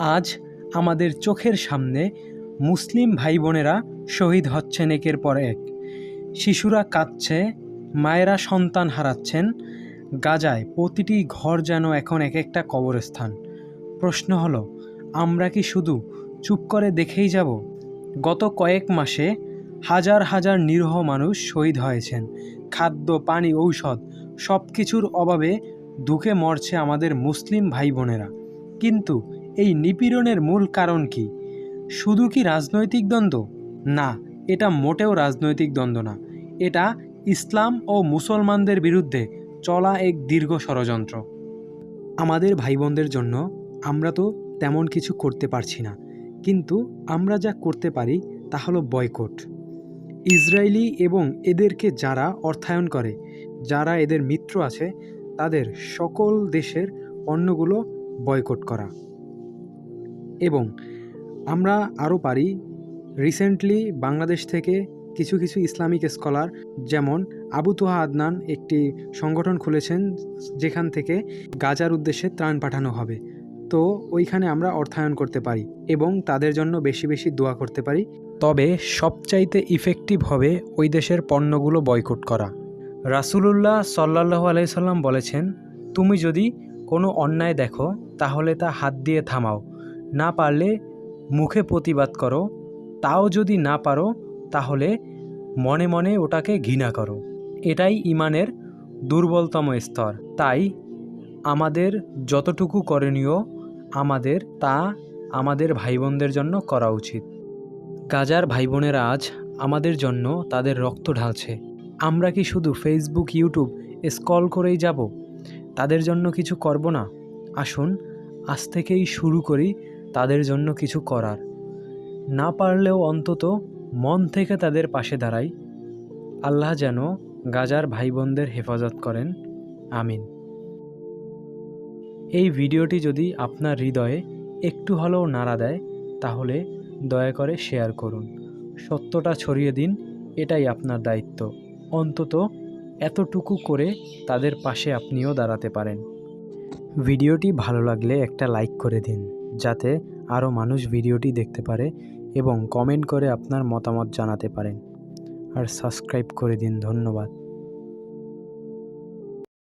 আজ আমাদের চোখের সামনে মুসলিম ভাই বোনেরা শহীদ হচ্ছেন একের পর এক। শিশুরা কাঁদছে, মায়েরা সন্তান হারাচ্ছেন, গাজায় প্রতিটি ঘর যেন এখন এক একটা কবরস্থান। প্রশ্ন হলো, আমরা কি শুধু চুপ করে দেখেই যাব? গত কয়েক মাসে হাজার হাজার নিরীহ মানুষ শহীদ হয়েছেন। খাদ্য, পানি, ঔষধ সব কিছুর অভাবে দুঃখে মরছে আমাদের মুসলিম ভাই বোনেরা কিন্তু এই নিপীড়নের মূল কারণ কি? শুধু কি রাজনৈতিক দ্বন্দ্ব? না, এটা মোটেও রাজনৈতিক দ্বন্দ্ব না। এটা ইসলাম ও মুসলমানদের বিরুদ্ধে চলা এক দীর্ঘ ষড়যন্ত্র। আমাদের ভাই বোনদের জন্য আমরা তো তেমন কিছু করতে পারছি না, কিন্তু আমরা যা করতে পারি তা হলো বয়কট। ইসরায়েলি এবং এদেরকে যারা অর্থায়ন করে, যারা এদের মিত্র আছে, তাদের সকল দেশের পণ্যগুলো বয়কট করা। এবং আমরা আরও পারি রিসেন্টলি বাংলাদেশ থেকে কিছু কিছু ইসলামিক স্কলার যেমন আবু তোহা আদনান একটি সংগঠন খুলেছেন, যেখান থেকে গাজার উদ্দেশ্যে ত্রাণ পাঠানো হবে। তো ওইখানে আমরা অর্থায়ন করতে পারি এবং তাদের জন্য বেশি বেশি দোয়া করতে পারি। তবে সবচাইতে ইফেক্টিভ হবে ওই দেশের পণ্যগুলো বয়কট করা। রাসুলুল্লাহ সাল্লাহ আলাইসাল্লাম বলেছেন, তুমি যদি কোনো অন্যায় দেখো, তাহলে তা হাত দিয়ে থামাও। না পারলে মুখে প্রতিবাদ করো, তাও যদি না পারো, তাহলে মনে মনে ওটাকে ঘৃণা করো। এটাই ইমানের দুর্বলতম স্তর। তাই আমাদের যতটুকু করণীয়, আমাদের তা আমাদের ভাই বোনদের জন্য করা উচিত। গাজার ভাই বোনেরা আজ আমাদের জন্য তাদের রক্ত ঢালছে। আমরা কি শুধু ফেসবুক ইউটিউব স্কল করেই যাব? তাদের জন্য কিছু করব না? আসুন, আজ থেকেই শুরু করি তাদের জন্য কিছু করার। না পারলেও অন্তত মন থেকে তাদের পাশে দাঁড়াই। আল্লাহ যেন গাজার ভাই বোনদের হেফাজত করেন। আমিন। এই ভিডিওটি যদি আপনার হৃদয়ে একটু হলেও নাড়া দেয়, তাহলে দয়া করে শেয়ার করুন। সত্যটা ছড়িয়ে দিন, এটাই আপনার দায়িত্ব। অন্তত এতটুকু করে তাদের পাশে আপনিও দাঁড়াতে পারেন। ভিডিওটি ভালো লাগলে একটা লাইক করে দিন। যাতে আরও মানুষ ভিডিওটি দেখতে পারে এবং কমেন্ট করে আপনার মতামত জানাতে পারেন। আর সাবস্ক্রাইব করে দিন, ধন্যবাদ।